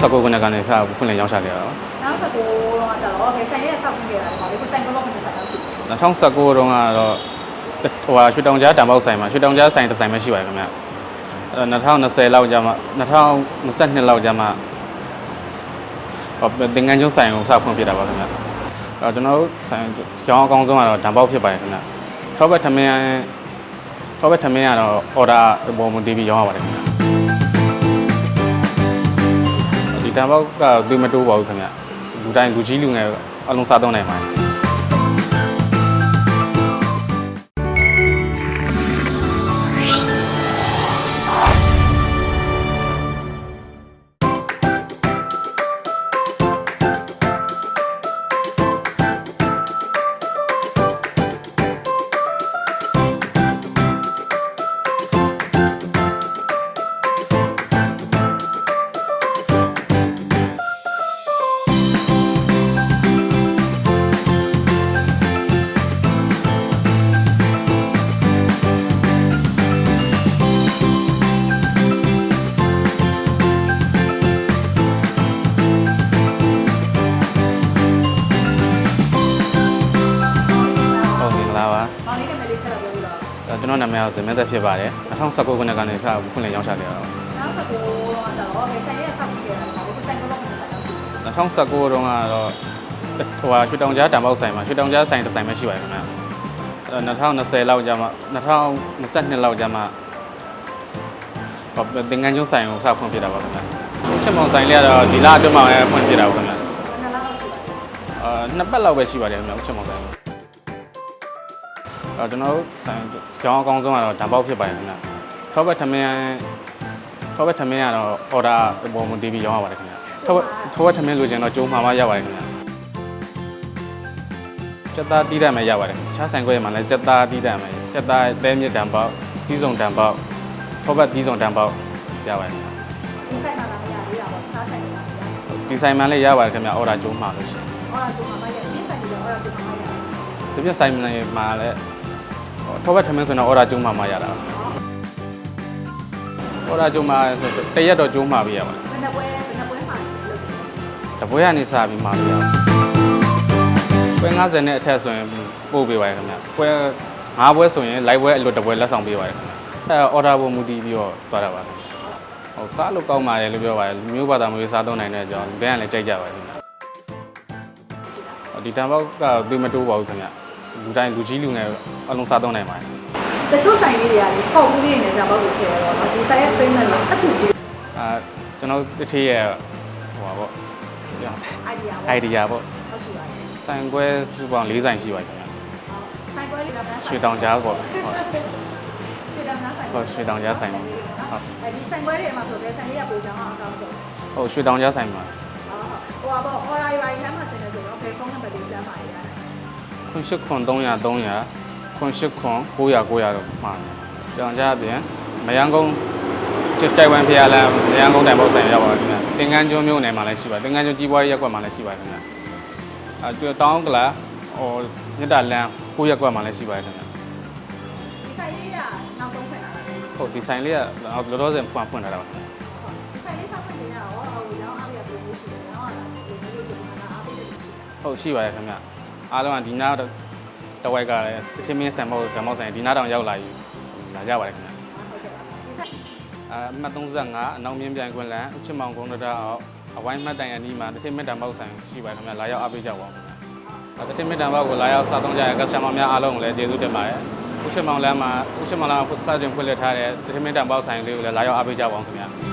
2019ခုနှစ်ကနေစဖွင့်လှစ်ရောင်းချခဲ့တာပါနောက်ဆက်ကိုတော့ကျတော့ဘယ်ဆိုင်ရဲ့စောက်ပြီးခဲ့တာလဲပေါ့လေကိုဆိုင်ကတော့ဘယ်ဆိုင်ရောက်ရှိလဲ2019တုန်းကတော့ဟိုဟာရွှေတောင်ကြားတံပေါက်ဆိုင်မှာရွှေတောင်ကြားဆိုင်တစ်ဆိုင်ပဲရှိပါတယ်ခင်ဗျအဲ2020လောက်ကျမှ2022လောက်ကျမှဟောသင်္ကန်းကျွန်းဆိုင်ကိုစဖွင့်ပြတာပါခင်ဗျအဲကျွန်တော်တို့ဆိုင်ရောင်းအကောင်းဆုံးကတော့တံပေါက်ဖြစ်ပါတယ်ခင်ဗျထောက်ဘက်ထမင်းထောက်ဘက်ထမင်းကတော့ order ပုံမူတည်ပြီးရောင်းရပါတယ်ခင်ဗျ ဒီတံပေါက်ကသူမတိုးပါဘူးခင်ဗျလူတိုင်းလူကြီးလူငယ်အလုံးစားသုံးနိုင်ပါတယ် ကျွန်တော်နာမည်ကဇင်မဲသက်ဖြစ်ပါတယ်2019ခုနှစ်ကနေစဖွင့်လှစ်ရောင်းချခဲ့တာပါနောက်ဆက်ကိုတော့ကျတော့ဘယ်ဆိုင်ရဲ့စောက်ပြီးခဲ့တာလဲပေါ့လေကိုဆိုင်ကတော့ဘယ်ဆိုင်ရောက်ရှိလဲ2019တုန်းကတော့ဟိုဟာရွှေတောင်ကြားတံပေါက်ဆိုင်မှာရွှေတောင်ကြားဆိုင်တစ်ဆိုင်ပဲရှိပါတယ်ခင်ဗျအဲ2020လောက်ကျမှ2022လောက်ကျမှဟောသင်္ကန်းကျွန်းဆိုင်ကိုစဖွင့်ပြတာပါခင်ဗျချက်မောင်ဆိုင်လေးကတော့ဒီလအတွင်းမှာပဲဖွင့်ပြတာပါခင်ဗျ။နှစ်လလောက်ရှိပါပြီအာနှစ်ပတ်လောက်ပဲရှိပါတယ်ခင်ဗျချက်မောင်ဆိုင် အဲကျွန်တော်တို့ဆိုင်ကျောင်းအကောင်းဆုံးကတော့တံပေါက်ဖြစ်ပါတယ်ခင်ဗျထောက်ဘက်ထမင်းထောက်ဘက်ထမင်းကတော့ order ပုံမူတည်ပြီးရောင်းရပါတယ်ခင်ဗျထောက်ဘက်ထောက်ဘက်ထမင်းလိုချင်တော့ကျုံမှာမှရပါတယ်ခင်ဗျစက်သားတီးတတ်မယ်ရပါတယ်ခြားဆိုင်ခွဲမှာလည်းစက်သားတီးတတ်မယ်စက်သားတဲမြစ်တံပေါက်တီးစုံတံပေါက်ထောက်ဘက်တီးစုံတံပေါက်ရပါတယ်ခင်ဗျ။ဒီဆိုင်မှာလာမရသေးတာပေါ့ခြားဆိုင်တွေက။ဒီဆိုင်မှလည်းရပါတယ်ခင်ဗျ order ကျုံမှာလို့ရှိရင်ဟောတာကျုံမှာမရဘူး။ဒီဆိုင်တွေကဟောတာကျုံမှာမရဘူးဒီပြဆိုင်မှလည်းမှာလည်းဟို ထောက်ဘက်ထမင်းဆိုတော့ order ကျုံမှာမှရတာပါ order ကျုံမှာဆိုတရက်တော့ကျုံမှာပြရပါတယ်။ဘယ်နှပွဲဘယ်နှပွဲမှာလုပ်တယ်တပွဲကနေစပြီးမှာပြရအောင်ပွဲ90နဲ့အထက်ဆိုရင်ပို့ပေးပါရခင်ဗျပွဲ၅ပွဲဆိုရင် live ပွဲအလွတ်တစ်ပွဲလက်ဆောင်ပေးပါရခင်ဗျအဲ order ပုံမူတည်ပြီးတော့သွားတာပါခင်ဗျဟိုစားလို့ကောင်းပါတယ်လို့ပြောပါတယ်မျိုးဘာသာမျိုးစားသုံးနိုင်တဲ့အကြောင်းဘယ်ကလည်းကြိုက်ကြပါခင်ဗျ။ရှိတာဟိုဒီတံပေါက်ကသူမတိုးပါဘူးခင်ဗျ လူတိုင်းလူကြီးလူငယ်အလုံးစားသုံးနိုင်ပါတယ်။တချို့ဆိုင်လေးတွေကလေပေါ့ဘူးလေးနဲ့ဂျာဘောက်ကိုထည့်ရတော့ဒီဆိုင်ရဲ့ trainer ကစက်ကူလေးအာကျွန်တော်တစ်ထည့်ရဲ့ဟိုပါပေါ့ idea ပေါ့ idea ပေါ့ဟုတ်ရှိပါတယ်ဆိုင်ခွဲစုပေါင်း၄ဆိုင်ရှိပါတယ်ခင်ဗျ။ဆိုင်ပွဲလေးကလည်းရွှေတောင်ကြားပေါ့ဟုတ်ရွှေတောင်ကြားဆိုင်ဟုတ်ရွှေတောင်ကြားဆိုင်ပါဟုတ်အဲဒီဆိုင်ပွဲတွေမှာဆိုတဲ့ဆိုင်လေးကပုံချောင်းအောင်အကောင်းဆုံးဟုတ်ရွှေတောင်ကြားဆိုင်မှာဟိုပါပေါ့ order ရိုင်းလမ်းမှာကျင်နေဆိုတော့ဘယ်ဖုန်းနံပါတ်လေးလမ်းမှာရတယ် ခွန်8ခွန်300 300ခွန်8ခွန်900 900တော့မှာတောင်ကြားအပြင်မယန်းကုန်းကျကြိုက်ဝမ်ဖျားလမ်းမယန်းကုန်းတိုင်ပေါက်ဆိုင်ရောက်ပါခင်ဗျသင်္ကန်းကျွန်းမြို့နယ်မှာလည်းရှိပါသင်္ကန်းကျွန်းကြီးပွားရေးရက်ကွက်မှာလည်းရှိပါခင်ဗျအဲတူတောင်းကလာဟိုမြတ်တာလမ်း9ရက်ကွက်မှာလည်းရှိပါခင်ဗျဒီဆိုင်လေးကနောက်ဆုံးဖွင့်လာတာလေဟုတ်ဒီဆိုင်လေးကလောလောဆယ်ဖွင့်ဖွင့်ထားတာပါဒီဆိုင်လေးဆောက်ဖွင့်နေရတော့ဟိုရောင်းအားရပြလို့ရှိတယ်ရောင်းအားဒီလိုလေးဆိုတော့အားပေးတယ်ရှိတယ်ဟုတ်ရှိပါတယ်ခင်ဗျ အားလုံးကဒီနားတဝိုက်ကလည်းထင်းမင်းဆန်မောက်ဓမ္မောက်ဆိုင်ဒီနားတောင်ရောက်လာပြီလာကြပါတယ်ခင်ဗျဟုတ်ကဲ့ဒီဆိုင်အမှတ်35အနောက်မြင်းပြန်ခွင့်လန်အချစ်မောင်ကုန်းတရအောင်အဝိုင်းမှတ်တိုင်အနီးမှာတစ်ထစ်မြတ်တံပေါက်ဆိုင်ရှိပါတယ်ခင်ဗျလာရောက်အားပေးကြပါဦးခင်ဗျတစ်ထစ်မြတ်တံပေါက်ကိုလာရောက်စားသုံးကြတဲ့ customer များအားလုံးကိုလည်းကျေးဇူးတင်ပါတယ်ဦးချစ်မောင်လမ်းမှာဦးချစ်မောင်လမ်းမှာ post station ဖွင့်လှစ်ထားတဲ့တစ်ထစ်မြတ်တံပေါက်ဆိုင်လေးကိုလည်းလာရောက်အားပေးကြပါဦးခင်ဗျ